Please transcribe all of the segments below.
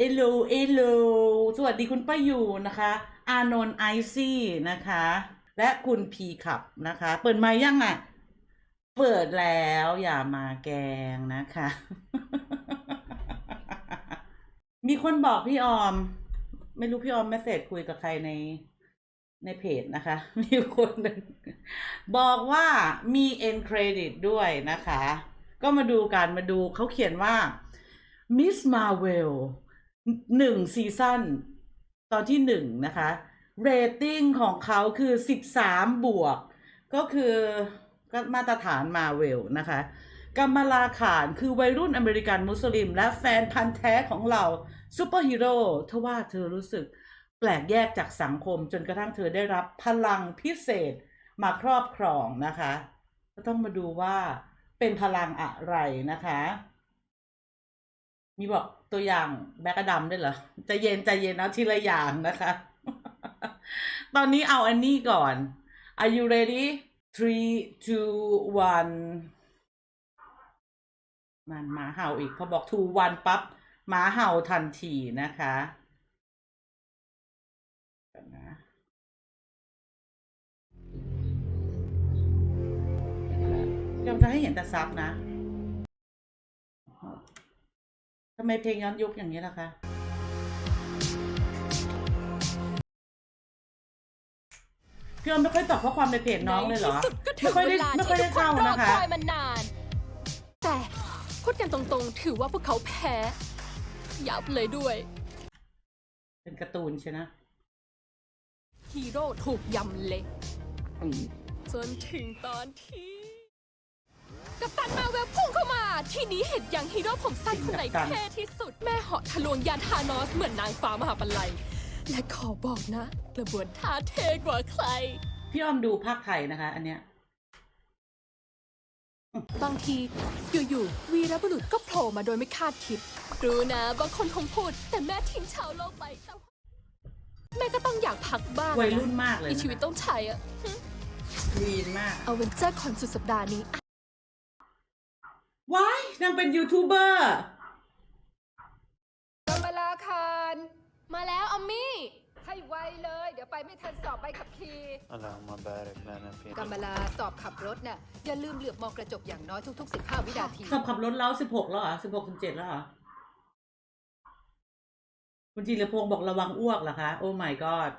เอโลเอโลสวัสดีคุณป้าอยู่นะคะ อานนท์ไอซี่นะคะ และคุณพีขับนะคะ เปิดมายังอะ เปิดแล้วอย่ามาแกงนะคะ มีคนบอกพี่ออม ไม่รู้พี่ออมแมสเซจคุยกับใครในในเพจนะคะ มีคนหนึ่งบอกว่ามีเอ็นเครดิตด้วยนะคะ ก็มาดูกันมาดูเขาเขียนว่า Miss Marvel หนึ่งซีซั่นตอนที่หนึ่งนะคะเรตติ้งของเขาคือสิบสามบวก ก็คือก็มาตรฐานมาเวลนะคะกัมมาลาขานคือวัยรุ่นอเมริกันมุสลิม และแฟนพันธ์แท้ของเราซูเปอร์ฮีโร่ทว่าเธอรู้สึกแปลกแยกจากสังคมจนกระทั่งเธอได้รับพลังพิเศษมาครอบครองนะคะ ก็ต้องมาดูว่าเป็นพลังอะไรนะคะ มีบอกตัวอย่างแบกดำด้วยเหรอใจะเย็นใจเย็นเอาทีละอย่างนะคะ ตอนนี้เอาอันนี้ก่อน Are you ready three two one มันหมาเห่าอีกพอบอก two one ปั๊บหมาเห่าทันทีนะคะยวนะยอมจะให้เห็นแต่ซับนะ ทำไมเพลงย้อนยุคอย่างนี้ล่ะคะพี่ออมไม่ค่อยตอบข้อความในเพจน้องเลยเหรอ ในที่สุดก็ถึไม่งค่อยเวได้ลาไม่ที่ค่อยทุได้กคนเข้ารอนะคะ คอยมานาน แต่พูดกันตรงๆ ถือว่าพวกเขาแพ้ ยับเลยด้วย เป็นการ์ตูนใช่นะฮีโร่ถูกยำเละจนถึงตอนที่ กัปตันมาเวลพุ่งเข้ามา ทีนี้เห็นอย่างฮีโร่ผมสั้นคนไหนกัปตันเท่ที่สุด แม่เหาะทะลวงยานธานอสเหมือนนางฟ้ามหาปลัยและขอบอกนะ กระบวนท่าเท่กว่าใคร พี่ออมดูภาคไทยนะคะ อันเนี้ยบางทีอยู่ๆวีรบุรุษก็โผล่มาโดยไม่คาดคิด รู้นะบางคนคงพูด แต่แม่ทิ้งชาวโลกไปแต่ว่าแม่ก็ต้องอยากพักบ้างวัยนะรุ่นมากเลยมีนะชีวิตต้องใช้อะวีนมาก เอาเวนเจอร์คอนสุดสัปดาห์นี้ ว้ายนางเป็นยูทูบเบอร์ กำมลาคาร มาแล้วออมมี่ ให้ไวเลย เดี๋ยวไปไม่ทันสอบใบขับขี่ اللهم بارك لنا في กำมลาสอบขับรถน่ะอย่าลืมเหลือบมองกระจกอย่างน้อยทุก ๆ 15 วินาที สอบขับรถแล้วสิบหกแล้วเหรอสิบหกสิบเจ็ดแล้วเหรอ คุณจีรพงศ์บอกระวังอ้วกเหรอคะ โอ้ my god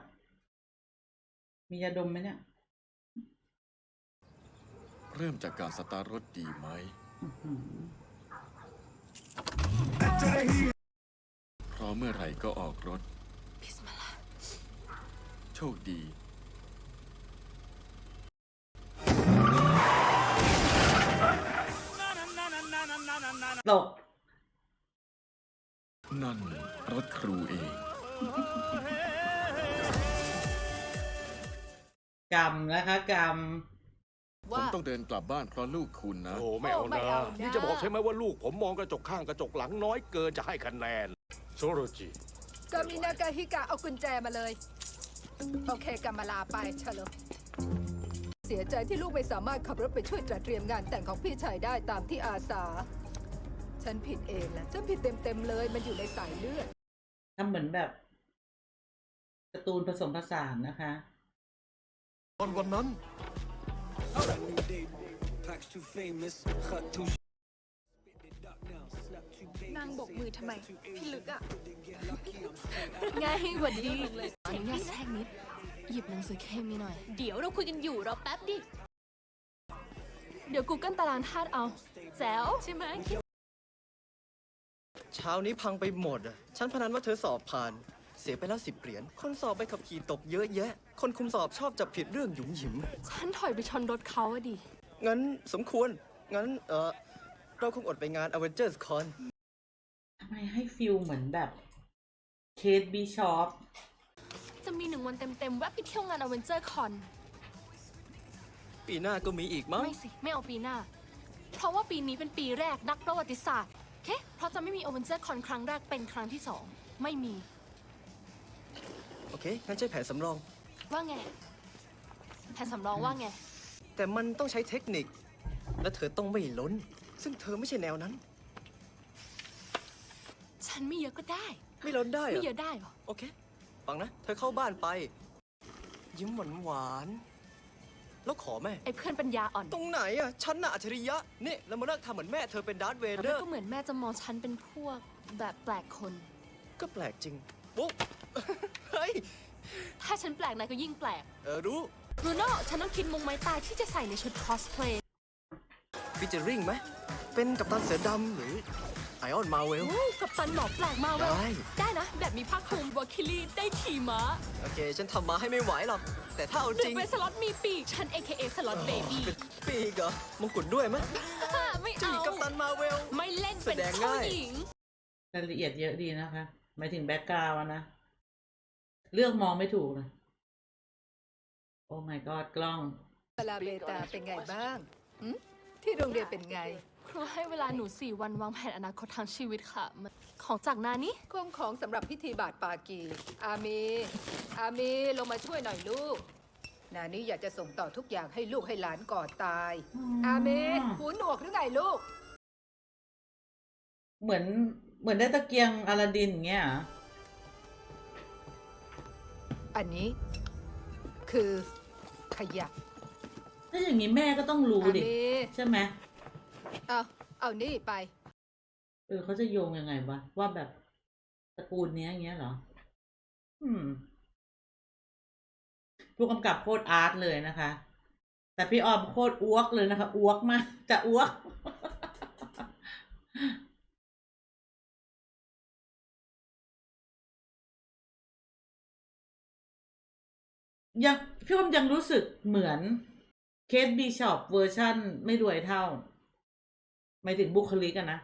มียาดมไหมเนี่ย เริ่มจากการสตาร์ทรถดีไหม อื้อหือ เ พราะเมื่อไหร่ก็ออกรถพิสมาลาโชคดีตกนั่นรถครูเอง กรรมนะคะกรรม ผมว่า ต้องเดินกลับบ้านเพราะลูกคุณนะ โอ้ไม่เอาโอ้ไม่นะเอานะ นี่จะบอกใช่ไหมว่าลูกผมมองกระจกข้างกระจกหลังน้อยเกินจะให้คะแนนโซโรจิกามินากาฮิกะเอากุญแจมาเลย โอเคกำมลาไปเฉลยเสียใจที่ลูกไม่สามารถขับรถไปช่วยตระเตรียมงานแต่งของพี่ชายได้ตามที่อาสา ฉันผิดเองแหละฉันผิดเต็มๆเลย มันอยู่ในสายเลือด ทำเหมือนแบบการ์ตูนผสมผสานนะคะ ตอนวันนั้น นางบกมือทำไม พี่ลึกอะง่ายหวัดดีเลยอนุญาตแทรกนิด หยิบหนังสือเคมีหน่อย เดี๋ยวเราคุยกันอยู่รอแป๊บดิ เดี๋ยว Google ตารางธาตุเอา แจ๋วใช่ไหมเช้านี้พังไปหมดอะฉันพนันว่าเธอสอบผ่าน เสียไปแล้วสิบเหรียญ คนสอบไปขับขี่ตกเยอะแยะ คนคุมสอบชอบจับผิดเรื่องหยุมหยิม ฉันถอยไปชนรถเขาอะดิ งั้นสมควร งั้นเออเราคงอดไปงาน Avengers Con ทำไมให้ฟิลเหมือนแบบเคสบีชอปจะมีหนึ่งวันเต็มๆแวะไปเที่ยวงาน Avenger Con ปีหน้าก็มีอีกมั้ง ไม่สิ ไม่เอาปีหน้า เพราะว่าปีนี้เป็นปีแรกนักประวัติศาสตร์โอเคเพราะจะไม่มี Avenger Con ครั้งแรกเป็นครั้งที่สองไม่มีโอ เค งั้นใช้แผนสำรอง ว่าไง แผนสำรองว่าไง แต่มันต้องใช้เทคนิค และเธอต้องไม่ล้น ซึ่งเธอไม่ใช่แนวนั้น ฉันไม่เยอะก็ได้ ไม่ลดได้เหรไม่อเยอะได้เหรอ โอเค ฟังนะ เธอเข้าบ้านไป ยิ้มหวานหวานๆแล้วขอแม่ ไอ้เพื่อนปัญญาอ่อนตรงไหนอะ ฉันน่ะอัจฉริยะ นี่แล้วมาเลิกทำเหมือนแม่เธอเป็นดาร์ธเวแล้วเดอร์ ก็เหมือนแม่จะมองฉันเป็นพวกแบบแปลกคน ก็แปลกจริงโว้ เฮ้ย ถ้าฉันแปลกนายก็ยิ่งแปลกเออ รู้บรูโน่ฉันต้องคิดมุงไม้ตายที่จะใส่ในชุดคอสเพลย์ฟิเจอริงไหม เป็นกัปตันเสือดำหรือไอออนมาเวลกับตันหมอแปลกมาเวลได้ ได้นะ แบบมีผ้าคลุมวอคิลี่ได้ขี่ม้าโอเค ฉันทำมาให้ไม่ไหวหรอก แต่ถ้าเอาหจรืริองเป็นสล็อตมีปีก ฉัน AKA สล็อตเบบี้เป็นปีกเหรอมงกุฎด้วยไหมไม่จีเอา กัปตันมาเวล ไม่เล่นเป็นแสดงเจ้าง่าย หญิง รายละเอียดเยอะดีนะคะ หมายถึงแบ็กกราวนะ เลือกมองไม่ถูกเลยโอ้ my god กล้องเวลาเบตาเป็นไงบ้างหึที่โรงเรียนเป็นไง ครูให้เวลาหนูสี่วันวางแผนอนาคตทางชีวิตค่ะมันของจากนานี่คงของสำหรับพิธีบาทปากี อามี อามีลงมาช่วยหน่อยลูก นานี่อยากจะส่งต่อทุกอย่างให้ลูกให้หลานก่อนตาย อามีหูหนวกหรือไงลูก เหมือนเหมือนได้ตะเกียงอลาดินอย่างเงี้ยเหรอ อันนี้ คือขยะถ้าอย่างนี้แม่ก็ต้องรู้อาดิมีใช่ไหมเอาเอานี่ไป เออเขาจะโยงยังไงวะ ว่าแบบตระกูลเนี้ยอย่างเงี้ยเหรอ อืมผู้กำกับโคตรอาร์ตเลยนะคะ แต่พี่ออมโคตรอ้วกเลยนะคะ อ้วกมากจะอ้วก ยังพี่ออมยังรู้สึกเหมือนเคสบีชอปเวอร์ชั่นไม่รวยเท่าหมายถึงบุคลิกอะนะ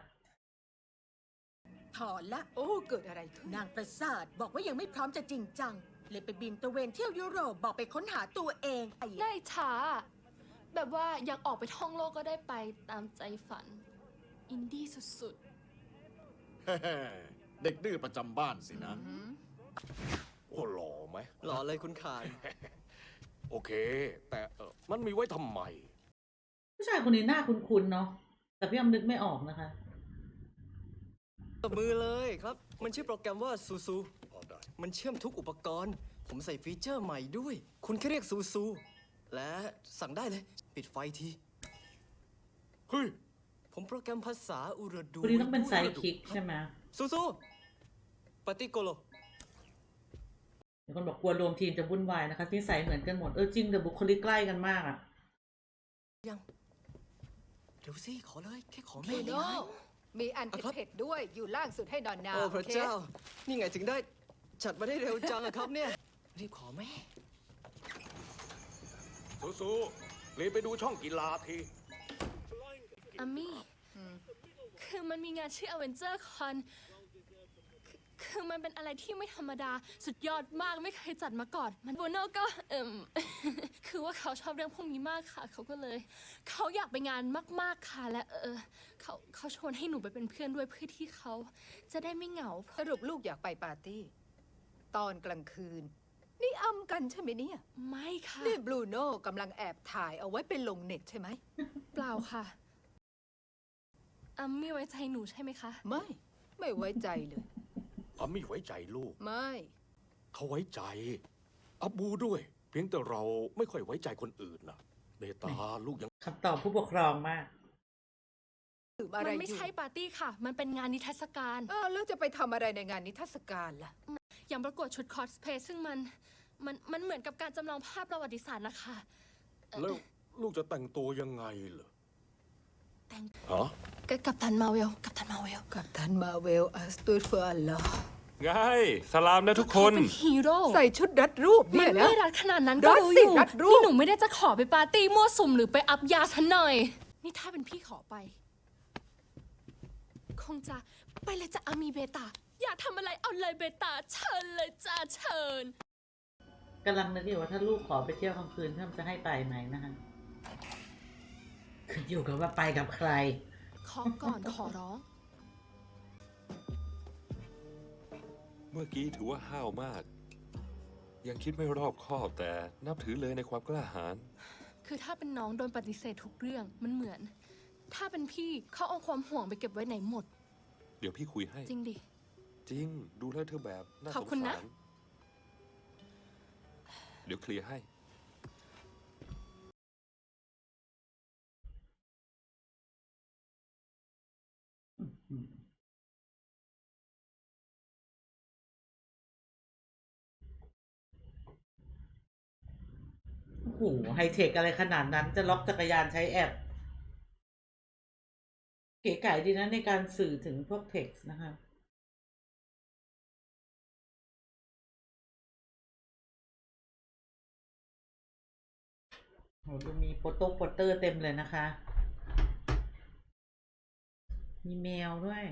ถอนละ โอ้ เกิดอะไรขึ้นนางประสาทบอกว่ายังไม่พร้อมจะจริงจัง เลยไปบินตระเวนเที่ยวยุโรปบอกไปค้นหาตัวเองไอ้ได้ช้าแบบว่าอยากออกไปท่องโลกก็ได้ไปตามใจฝัน อินดี้สุดเด็กดื้อประจำบ้านสินะ โอ้หล่อไหม หล่อเลยคุณขาน โอเค แต่เออมันมีไว้ทำไม ผู้ชายคนนี้หน้าคุ้นๆเนาะแต่พี่ออมนึกไม่ออกนะคะ ตบมือเลยครับ มันชื่อโปรแกรมว่าซูซู พอได้ มันเชื่อมทุกอุปกรณ์ ผมใส่ฟีเจอร์ใหม่ด้วย คุณแค่เรียกซูซู และสั่งได้เลย ปิดไฟที เฮ้ย ผมโปรแกรมภาษาอุรดูคนนี้ต้องเป็นไซด์คิกใช่ไหมซูซูปฏิโกโล มีคนบอกกลัวรวมทีมจะวุ่นวายนะคะที่ใส่เหมือนกันหมด เออจริงแต่บุคลิกใกล้กันมากอะยังเดี๋ยวสิขอเลยแค่ขอโนแม่โนนี่ไงมีอันอะครับเผ็ดๆด้วยอยู่ล่างสุดให้นอนนาโอ้พระโคเจ้า นี่ไงถึงได้ จัดมาได้เร็วจังอะครับเนี่ย รีบขอแม่สู้ๆรีบไปดูช่องกีฬาทีๆอามี่คือมันมีงานชื่อ Avenger Con คือคือมันเป็นอะไรที่ไม่ธรรมดาสุดยอดมากไม่เคยจัดมาก่อน มันโบโนก็เอิม คือว่าเขาชอบเรื่องพวกนี้มากค่ะ เขาก็เลย เขาอยากไปงานมาก ๆค่ะและเออเขาเขาชวนให้หนูไปเป็นเพื่อนด้วยเพื่อที่เขาจะได้ไม่เหงา สรุปลูกอยากไปปาร์ตี้ ตอนกลางคืน นี่อำกันใช่ไหมเนี่ยไม่ค่ะ นี่บลูโน่กำลังแอบถ่ายเอาไว้เป็นลงเน็ตใช่ไหม เปล่าค่ะอามี่ไว้ใจหนูใช่ไหมคะ ไม่ ไม่ไว้ใจเลย อามี่ไว้ใจลูก ไม่ เขาไว้ใจ อับบูด้วย เพียงแต่เราไม่ค่อยไว้ใจคนอื่นนะเบตาลูกยังคำตอบผู้ปกครองมากดื่มอะไรมันอไม่ยู่ใช่ปาร์ตี้ค่ะ มันเป็นงานนิทรรศการเออแล้วจะไปทำอะไรในงานนิทรรศการล่ะ อย่างประกวดชุดคอสเพลย์ซึ่งมัน มันมันเหมือนกับการจำลองภาพประวัติศาสตร์นะคะ แล้วลูกจะแต่งตัวยังไงเหรอแต่งฮะ กับกัปตันมาเวล กัปตันมาเวลกับทันมาเวลอัสตูดเฟอร์ลอไงสลามนะทุกคนเป็นฮีโร่ใส่ชุดรัดรูปมัเนี่นยนะ ไม่รัดขนาดนั้นรัก็ดรู้สิอยู่รัดรูปนี่หนูไม่ได้จะขอไปปาร์ตี้มั่วสุมหรือไปอัพยาฉันหน่อย นี่ถ้าเป็นพี่ขอไป คงจะไปเลยจ้ะอามีเบตาอยากทำอะไรเอาเลยเบตาเชิญเลยจ้าเชิญ กำลังนึกอยู่ว่าถ้าลูกขอไปเที่ยวกลางคืนพี่ออมจะให้ไปไหมนะคะขึ้นอยู่กับว่าไปกับใคร ขอก่อนขอร้อง เมื่อกี้ถือว่าห้าวมาก ยังคิดไม่รอบคอบแต่นับถือเลยในความกล้าหาญคือถ้าเป็นน้องโดนปฏิเสธทุกเรื่องมันเหมือน ถ้าเป็นพี่เขาเอาความห่วงไปเก็บไว้ไหนหมด เดี๋ยวพี่คุยให้ จริงดิ จริง ดูแล้วเธอแบบน่าขสอบงคุณนะ สารเดี๋ยวเคลียร์ให้ หไฮเทคอะไรขนาดนั้นจะล็อกจักรยานใช้แอปเก๋ไก๋ดีนะในการสื่อถึงพวกเท็กซ์นะคะโหดูมีโปโต้โปเตอร์เต็มเลยนะคะ มีแมวด้วย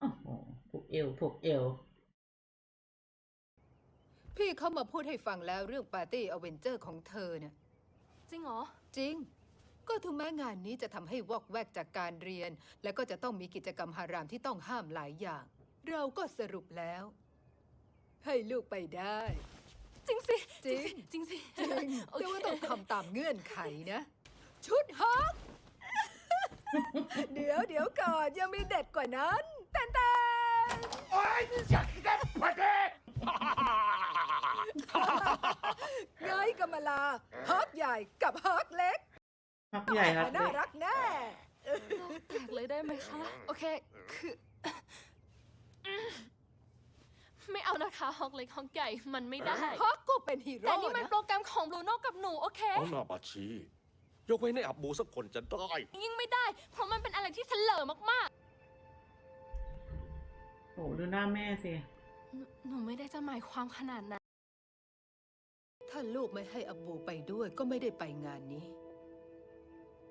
โอ้โหผูกเอวผูกเอว พี่เขามาพูดให้ฟังแล้วเรื่องปาร์ตี้อเวนเจอร์ของเธอเนี่ยจริงเหรอ จริง ก็ถึงแม้งานนี้จะทำให้วอกแวกจากการเรียน และก็จะต้องมีกิจกรรมฮารามที่ต้องห้ามหลายอย่าง เราก็สรุปแล้ว ให้ลูกไปได้ จริงสิจริง จริงสิจริงโอแต่เคว่าต้องทำตามเงื่อนไขนะ ชุดฮอกเดี๋ยวเดี๋ยวก่อนยังมีเด็ดกว่านั้น แตนแตน ไงกำมะลาฮอกใหญ่กับฮอกเล็กพักใหญ่ครับ น่ารักแน่โลกแตกเลยได้ไหมคะ โอเค คือ ไม่เอานะคะฮอกเล็กฮอกใหญ่มันไม่ได้ ฮอกก็เป็นฮีโร่แต่นี่มันนะโปรแกรมของบรูโน่กับหนูโอเคเอาหน้าบาชียกไว้ในอับบูสักคนจะได้ ยิ่งไม่ได้ เพราะมันเป็นอะไรที่เสลอมากโอ้ดูหน้าแม่สิๆหนูหนูไม่ได้จะหมายความขนาดนั้น ถ้าลูกไม่ให้อับบูไปด้วยก็ไม่ได้ไปงานนี้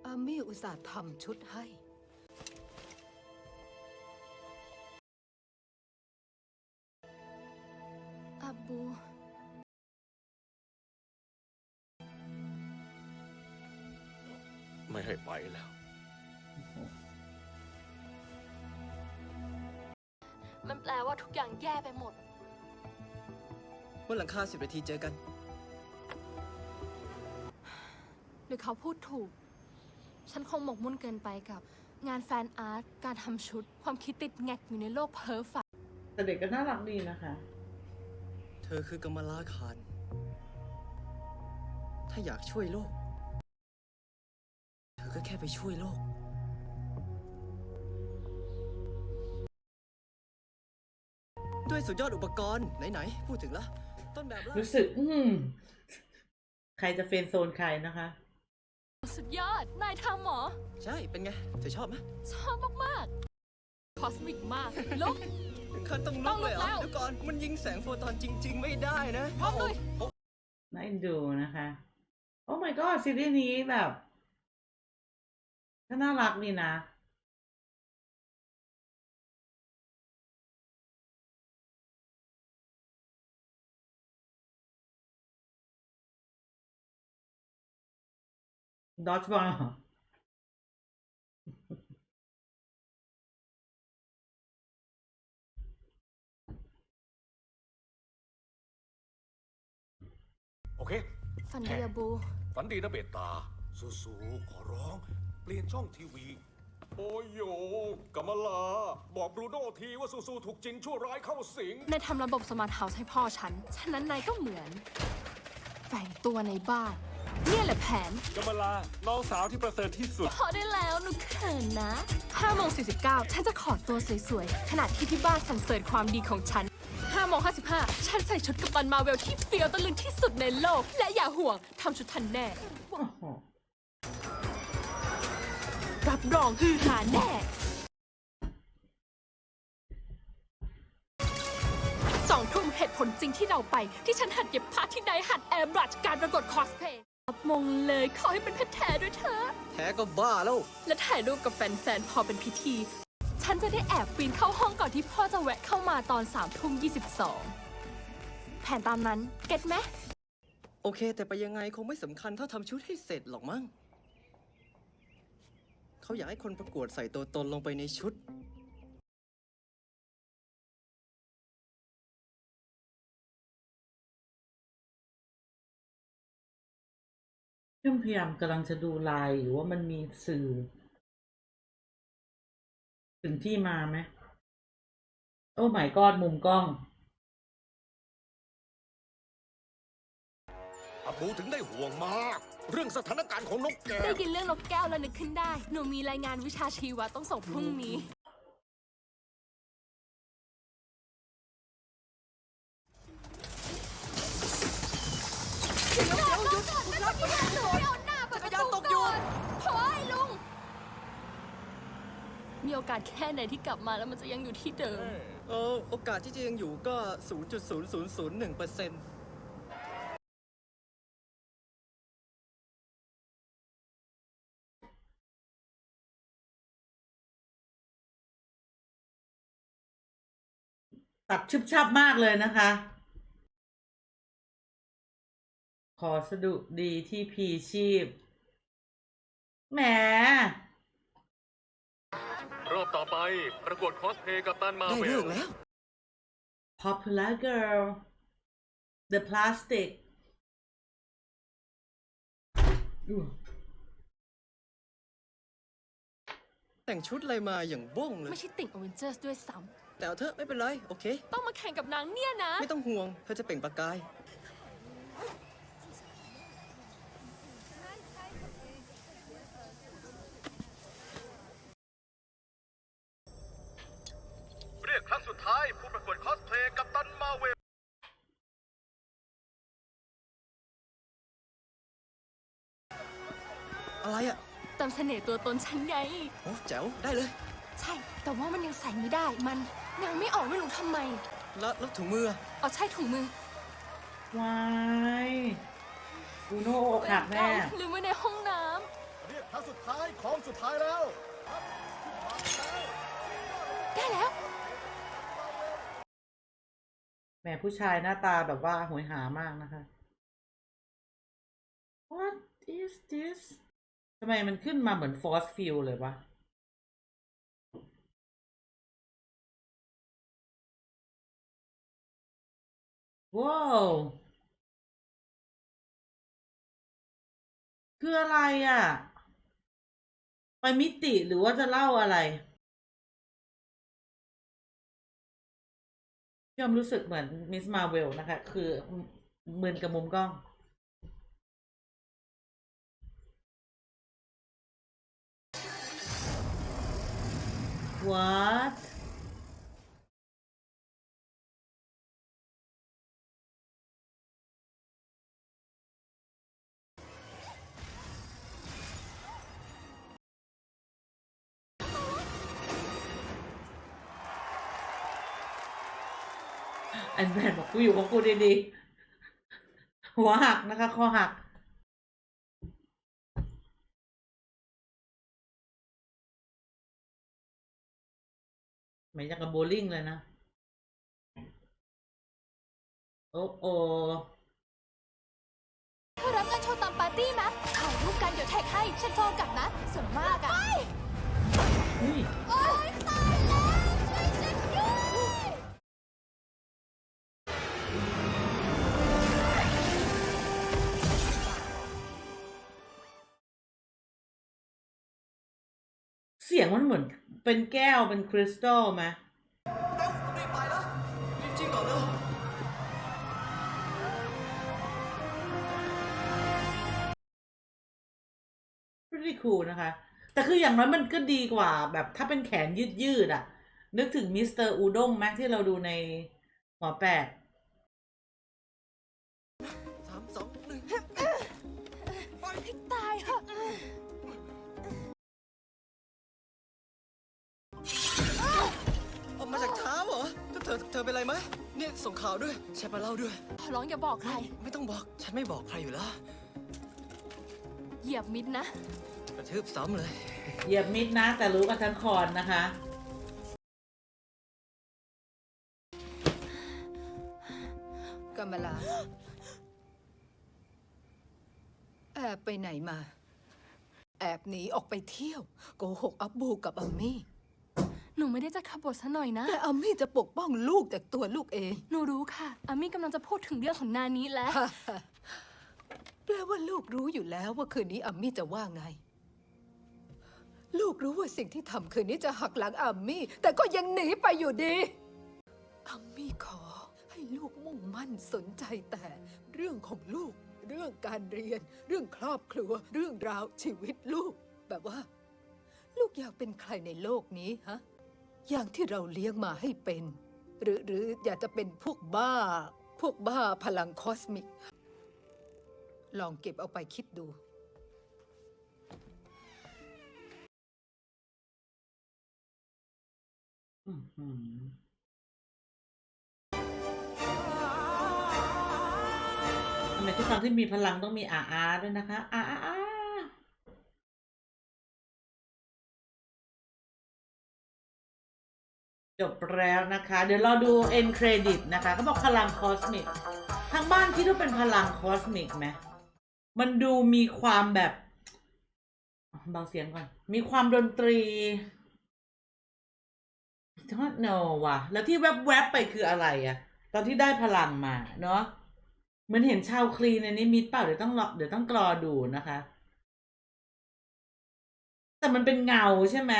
อามี่อุตส่าห์ทำชุดให้อับบู ไม่ให้ไปแล้ว มันแปลว่าทุกอย่างแย่ไปหมดบนหลังคาสิบนาทีเจอกัน รือเขาพูดถูก ฉันคงหมกมุ่นเกินไปกับ งานแฟนอาร์ต การทำชุด ความคิดติดแงกอยู่ในโลกเพ้อฝัน แต่เด็กก็น่ารักดีนะคะ เธอคือกำมะลาคารถ้าอยากช่วยโลก เธอก็แค่ไปช่วยโลก ด้วยสุดยอดอุปกรณ์ ไหน ๆ พูดถึงละ ต้นแบบล่ารู้สึก อืม ใครจะเฟรนด์โซนใครนะคะ สุดยอด นายทำเหรอ ใช่ เป็นไง เธอชอบไหมชอบมากๆคอสมิกมากลุก ถึงขั้นต้องต้ลุองกเลยเหรลุกแล้อวเดี๋ยวก่อน มันยิงแสงโฟตอนจริง ๆ ไม่ได้นะพร้อมลุย น่าเอ็นดูนะคะ โอ้ my god ซีรีส์นี้แบบก็น่ารักดีนะ ดอ g บอลโอเคฝันดีอะบู ฝันดีนะเบตตา สู้ๆขอร้อง เปลี่ยนช่องทีวี โอ้ยโยกำมะลา บอกบรูโน่ทีว่าสู้ๆถูกจินชั่วร้ายเข้าสิง นายทำระบบสมาร์ทเฮาส์ให้พ่อฉัน ฉะนั้นนายก็เหมือน แฝงตัวในบ้าน เนี่ยแหละแผนกำมลาน้องสาวที่ประเสริฐที่สุด พอได้แล้วหนูเขินนะ5โมง49 ฉันจะขอตัวสวยๆ ขณะที่ที่บ้านสรรเสริญความดีของฉัน5โมง55 ฉันใส่ชุดกัปตันมาเวลที่เฟี้ยวตะลึงที่สุดในโลก และอย่าห่วงทำชุดทันแน่โอ้โหรับรองฮือหาแน่ สองทุ่มเหตุผลจริงที่เราไป ที่ฉันหัดเย็บผ้าที่ไดหัดแอร์บรัชการประกวดคอสเพลย์ รับมงเลย ขอให้เป็นเพชรแท้ด้วยเถอะแท้ก็บ้าแล้ว และถ่ายรูปกับแฟนๆ พอเป็นพิธี ฉันจะได้แอบปีนเข้าห้องก่อนที่พ่อจะแวะเข้ามาตอน3ามทุ่ม22แผนตามนั้น เก็ตไหม โอเค แต่ไปยังไงคงไม่สำคัญเท่าทำชุดให้เสร็จหรอกมั้งเขาอยากให้คนประกวดใส่ตัวตนลงไปในชุด เพื่อนพยายามกำลังจะดูลายหรือว่ามันมีสื่อ ถึงที่มาไหมโอ้ไม่กอดมุมกล้องอาบูถึงได้ห่วงมาก เรื่องสถานการณ์ของนกแก้ได้วยินเรื่องนกแก้วแล้วนึกขึ้นได้ หนูมีรายงานวิชาชีวะต้องส่งพรุ่งนี้ จักรยานตกอยู่ โอ้ยลุง มีโอกาสแค่ไหนที่กลับมาแล้วมันจะยังอยู่ที่เดิม เออโอกาสที่จะยังอยู่ก็ 0.0001เปอร์เซ็นต์ตัดชึบชับมากเลยนะคะ ขอสะดุดีที่พีชีพ แหม รอบต่อไปประกวดคอสเพลย์กับตันมาได้เวเลิลกแล้ว popular girl the plastic อู้แต่งชุดอะไรมาอย่างบ้งเลย ไม่ใช่ติ่งอเวนเจอร์สด้วยซ้แต่เอาเถอะไม่เป็นไร โอเคำต้องมาแข่งกับนางเนี่ยนะ ไม่ต้องห่วง เธอจะเปล่งประกาย เสน่ห์ตัวตนฉันไง โอ้แจ๋วได้เลย ใช่ แต่ว่ามันยังใส่ไม่ได้ มันยังไม่ออกไม่รู้ทำไมแล้วแล้วถุงมืออะอ๋อใช่ถุงมือวายอูโน่อกหักแน่ลืมไว้ในห้องน้เรียกครั้งสุดท้ายของสุดท้ายแล้วำได้แล้ว แหมผู้ชายหน้าตาแบบว่าโหยหามากนะคะ What is this ทำไมมันขึ้นมาเหมือน force field เลยวะ ว้าว คืออะไรอะ ไปมิติหรือว่าจะเล่าอะไรยอมรู้สึกเหมือนมิสมาเวลนะคะ คือหมึนกับมุมกล้อง What แอนแมนบอกกูอยู่ของกูดีๆหัวหักนะคะคอหัก เหมือนอย่างกับโบว์ลิ่งเลยนะ โอ้โอเธอรับงานโชว์ตามปาร์ตี้มะถ่ายรูปกันเดี๋ยวแท็กให้ ฉันโฟกัสนะ ส่วนมากอะอุ้ยโอ๊ยตายแล้วช่วยฉันด้วยเสียงมันเหมือน เป็นแก้วเป็นคริสตัลไหมเร็วไปแล้วรีบจริงก่อนเร็ว pretty cool นะคะ แต่คืออย่างน้อยมันก็ดีกว่า แบบถ้าเป็นแขนยืดยืดๆอะนึกถึงมิสเตอร์อูด้งไหมที่เราดูในหัวแปด อเธอเธอเธอเป็นไรไหมเนี่ยส่งข่าวด้วยแชร์มาเล่าด้วย ขอร้องอย่าบอกใคร ไม่ต้องบอก ฉันไม่บอกใครอยู่แล้วเหยียบมิดนะ กระทืบซ้ำเลย เหยียบมิดนะ แต่รู้กันทั้งคอนนะคะกัมมาลาแอบไปไหนมา แอบหนีออกไปเที่ยว โกหกอับบูกับอัมมี่ห นูไม่ได้จะขับบทซะหน่อยนะ แต่อัมมี่จะปกป้องลูกจากตัวลูกเอง หนูรู้ค่ะ อามี่กำลังจะพูดถึงเรื่องของนานี้แล้ว แปลว่าลูกรู้อยู่แล้วว่าคืนนี้อัมมี่จะว่าไง ลูกรู้ว่าสิ่งที่ทำคืนนี้จะหักหลังอัมมี่ แต่ก็ยังหนีไปอยู่ดีอัมมี่ขอให้ลูกมุ่งมั่นสนใจแต่เรื่องของลูก เรื่องการเรียน เรื่องครอบครัว เรื่องราวชีวิตลูก แบบว่า ลูกอยากเป็นใครในโลกนี้ฮะ อย่างที่เราเลี้ยงมาให้เป็น หรือหรืออยากจะเป็นพวกบ้า พวกบ้าพลังคอสมิก ลองเก็บเอาไปคิดดู อือหือทำไมทุกครั้งที่มีพลังต้องมีอาอาด้วยนะคะอาอาอา จบแล้วนะคะ เดี๋ยวเราดูเอ็นเครดิตนะคะเขาบอกพลังคอสมิกทางบ้านคิดว่าเป็นพลังคอสมิกไหมมันดูมีความแบบเบาเสียงก่อน มีความดนตรีทอดโนว่ะ แล้วที่แวบๆไปคืออะไรอะตอนที่ได้พลังมาเนาะเหมือนเห็นชาวคลีในนี้มิดเปล่าเดี๋ยวต้องรอเดี๋ยวต้องกรอดูนะคะ แต่มันเป็นเงาใช่ไหม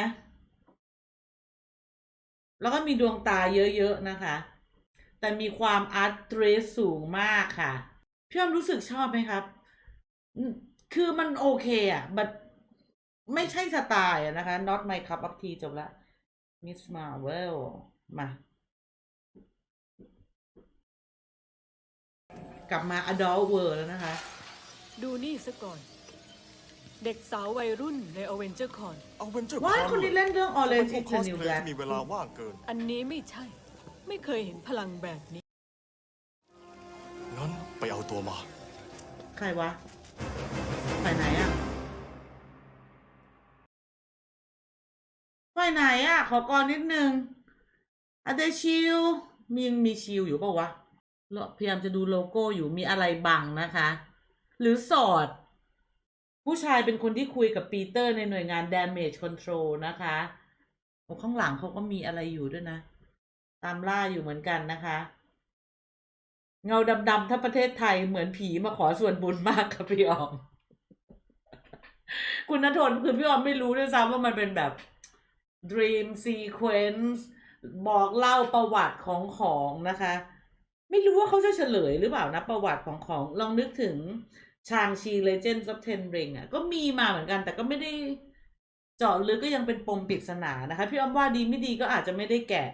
แล้วก็มีดวงตาเยอะๆนะคะ แต่มีความอาร์ตเทรสสูงมากค่ะพี่อ้อมรู้สึกชอบไหมครับ คือมันโอเคอะบัดไม่ใช่สไตล์นะคะ not my cup of tea จบละมิสมาเวลมา กลับมา adult world แล้วนะคะ ดูนี่ซะก่อน เด็กสาววัยรุ่นในอเวนเจอร์คอนเอาเวนเจอร์ว้ายคนนี้เล่นเรื่อง Orange พว is ก the คอส New เพลย์ Black ที่มีเวลาว่างเกิน อันนี้ไม่ใช่ ไม่เคยเห็นพลังแบบนี้ งั้นไปเอาตัวมา ใครวะไปไหนอะไปไหนอะขอกรนิดนึงอะเดชิลมียังมีชิลอยู่เปล่าวะเราพยายามจะดูโลโก้อยู่มีอะไรบังนะคะ หรือสอด ผู้ชายเป็นคนที่คุยกับปีเตอร์ในหน่วยงาน damage control นะคะโอ้ข้างหลังเขาก็มีอะไรอยู่ด้วยนะ ตามล่าอยู่เหมือนกันนะคะ เงาดำๆถ้าประเทศไทยเหมือนผีมาขอส่วนบุญมากครับพี่ออม คุณณทนคือพี่ออมไม่รู้ด้วยซ้ำว่ามันเป็นแบบ dream sequence บอกเล่าประวัติของของนะคะ ไม่รู้ว่าเขาจะเฉลยหรือเปล่านะ ประวัติของของลองนึกถึง ชางชี Legends of Ten Ring อะก็มีมาเหมือนกัน แต่ก็ไม่ได้เจาะลึกก็ยังเป็นปมปริศนานะคะพี่อ้อมว่าดีไม่ดีก็อาจจะไม่ได้แกะ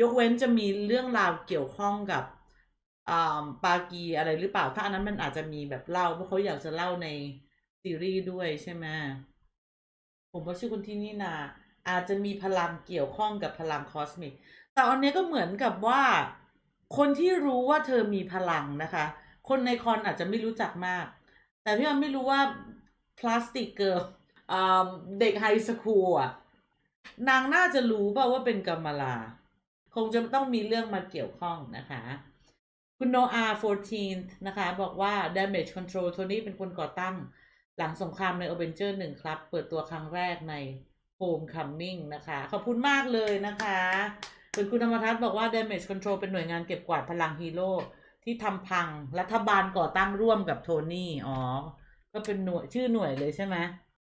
ยกเว้นจะมีเรื่องราวเกี่ยวข้องกับอ่าปากีอะไรหรือเปล่า ถ้าอันนั้นมันอาจจะมีแบบเล่าเพราะเขาอยากจะเล่าในซีรีส์ด้วยใช่ไหมผมว่าชื่อคนที่นี่นาอาจจะมีพลังเกี่ยวข้องกับพลังคอสมิก แต่อันนี้ก็เหมือนกับว่า คนที่รู้ว่าเธอมีพลังนะคะ คนในคอนอาจจะไม่รู้จักมาก แต่พี่มันไม่รู้ว่าพลาสติกเกิร์ลเด็กไฮสคูลอะ นางน่าจะรู้เปล่าว่าเป็นกัมมลา คงจะต้องมีเรื่องมาเกี่ยวข้องนะคะ คุณโนอา14นะคะ บอกว่า Damage Control โทนี่เป็นคนก่อตั้งหลังสงครามใน Avenger 1ครับ เปิดตัวครั้งแรกใน Homecoming นะคะ ขอบคุณมากเลยนะคะส่วนคุณธรรมทัศน์บอกว่า Damage Control เป็นหน่วยงานเก็บกวาดพลังฮีโร่ ที่ทำพังรัฐบาลก่อตั้งร่วมกับโทนี่อ๋อก็เป็นหน่วยชื่อหน่วยเลยใช่ไหม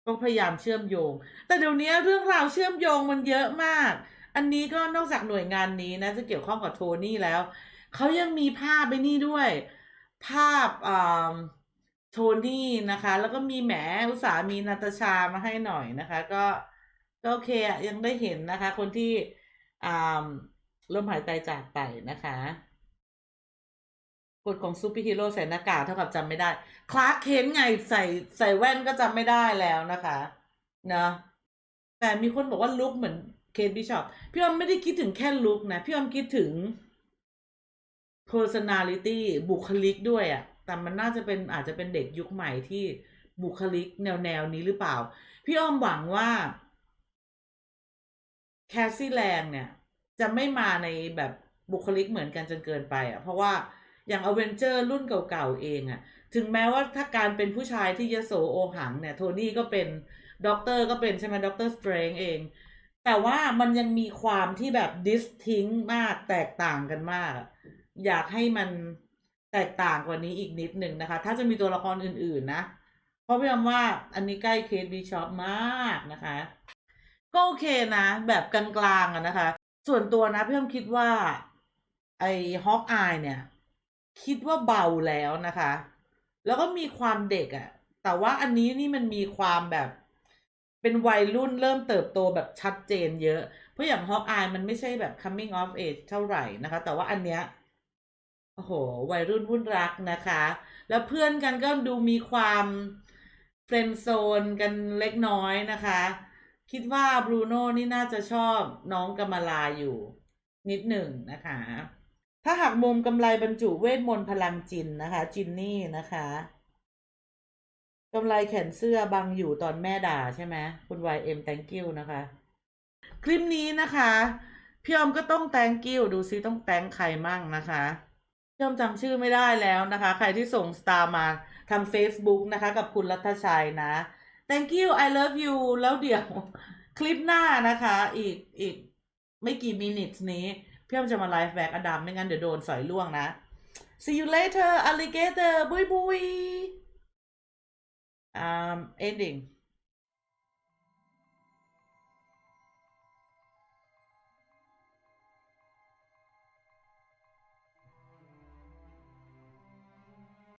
ก็พยายามเชื่อมโยง แต่เดี๋ยวนี้เรื่องราวเชื่อมโยงมันเยอะมาก อันนี้ก็นอกจากหน่วยงานนี้นะจะเกี่ยวข้องกับโทนี่แล้วเขายังมีภาพไปนี่ด้วย ภาพอ่โทนี่นะคะ แล้วก็มีแหมอุตสามีนาตาชามาให้หน่อยนะคะ ก็ก็โอเคอะยังได้เห็นนะคะ คนที่อ่าลมหายใจจากไปนะคะ กฎของซูเปอร์ฮีโร่ใส่หน้ากากเท่ากับจำไม่ได้ คลาร์กเคนไงใส่ใส่แว่นก็จำไม่ได้แล้วนะคะเนาะแต่มีคนบอกว่าลุคเหมือนเคนบิชอปพี่ออมไม่ได้คิดถึงแค่ลุคนะ พี่ออมคิดถึง personality บุคลิกด้วยอะแต่มันน่าจะเป็นอาจจะเป็นเด็กยุคใหม่ที่บุคลิกแนวแนวนี้หรือเปล่า พี่อ้อมหวังว่าแคสซี่แลงเนี่ย จะไม่มาในแบบบุคลิกเหมือนกันจนเกินไปอะเพราะว่า อย่างอเวนเจอร์รุ่นเก่าๆเองอะถึงแม้ว่าถ้าการเป็นผู้ชายที่ยโสโอหังเนี่ยโทนี่ก็เป็นด็อกเตอร์ก็เป็นใช่ไหมด็อกเตอร์สเตรนเอง แต่ว่ามันยังมีความที่แบบดิสทิงมากแตกต่างกันมากอะอยากให้มันแตกต่างกว่านี้อีกนิดหนึ่งนะคะ ถ้าจะมีตัวละครอื่นๆนะ เพราะพี่ยอมว่าอันนี้ใกล้เคสบีชอปมากนะคะ ก็โอเคนะ แบบกลางๆอะนะคะ ส่วนตัวนะพี่ยอมคิดว่า ไอฮอกอายเนี่ย คิดว่าเบาแล้วนะคะ แล้วก็มีความเด็กอะ่ะ แต่ว่าอันนี้นี่มันมีความแบบ เป็นวัยรุ่นเริ่มเติบโตแบบชัดเจนเยอะ เพราะอย่างฮอกอายมันไม่ใช่แบบ coming of age เท่าไหร่นะคะ แต่ว่าอันเนี้ยโอ้โห วัยรุ่นวุ่นรักนะคะ แล้วเพื่อนกันก็ดูมีความเฟรนด์โซนกันเล็กน้อยนะคะ คิดว่าบรูโน่นี่น่าจะชอบน้องกำมลาอยู่นิดหนึ่งนะคะ ถ้าหากมุมกำไรบรรจุเวทมนต์พลังจินนะคะ จินนี่นะคะกำไรแขนเสื้อบังอยู่ตอนแม่ด่าใช่ไหมคุณ YM thank you นะคะ คลิปนี้นะคะ พี่ออมก็ต้อง thank you ดูซิต้อง thank ใครมั่งนะคะพี่ออมจำชื่อไม่ได้แล้วนะคะ ใครที่ส่งสตาร์มาทาง Facebook นะคะ กับคุณรัตชัยนะ thank you I love you แล้วเดี๋ยว คลิปหน้านะคะ อีกอีกไม่กี่มินิทนี้ พี่ออมจะมาไลฟ์แบกอดัมไม่งั้นเดี๋ยวโดนสอยล่วงนะ see you later alligator บุยบุย um ending